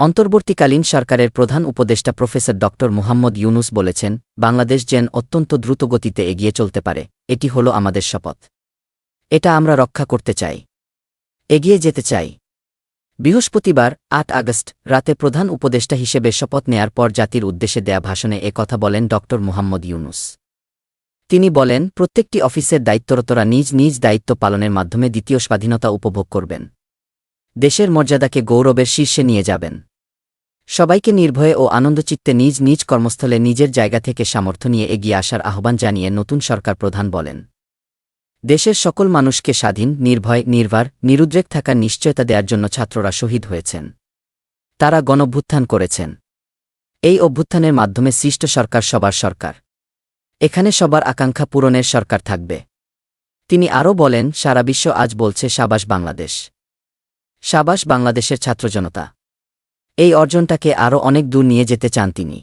অন্তর্বর্তীকালীন সরকারের প্রধান উপদেষ্টা প্রফেসর ড. মুহাম্মদ ইউনুস বলেছেন, বাংলাদেশ যেন অত্যন্ত দ্রুতগতিতে এগিয়ে চলতে পারে, এটি হল আমাদের শপথ। এটা আমরা রক্ষা করতে চাই। এগিয়ে যেতে চাই। বৃহস্পতিবার, আট আগস্ট, রাতে প্রধান উপদেষ্টা হিসেবে শপথ নেয়ার পর জাতির উদ্দেশ্যে দেয়া ভাষণে কথা বলেন ড. মুহাম্মদ ইউনুস। তিনি বলেন, প্রত্যেকটি অফিসের দায়িত্বরতরা নিজ নিজ দায়িত্ব পালনের মাধ্যমে দ্বিতীয় স্বাধীনতা উপভোগ করবেন। দেশের মর্যাদাকে গৌরবের শীর্ষে নিয়ে যাবেন। সবাইকে নির্ভয়ে ও আনন্দচিত্তে নিজ নিজ কর্মস্থলে নিজের জায়গা থেকে সামর্থ্য নিয়ে এগিয়ে আসার আহ্বান জানিয়ে নতুন সরকার প্রধান বলেন। দেশের সকল মানুষকে স্বাধীন, নির্ভয়, নির্ভার, নিরুদ্রেক থাকার নিশ্চয়তা দেওয়ার জন্য ছাত্ররা শহীদ হয়েছেন। তারা গণভ্যুত্থান করেছেন। এই অভ্যুত্থানের মাধ্যমে সৃষ্ট সরকার সবার সরকার। এখানে সবার আকাঙ্ক্ষা পূরণের সরকার থাকবে। তিনি আরও বলেন, সারা বিশ্ব আজ বলছে, সাবাস বাংলাদেশ। সাবাস বাংলাদেশের ছাত্রজনতা। এই অর্জনটাকে আরও অনেক দূর নিয়ে যেতে চান তিনি।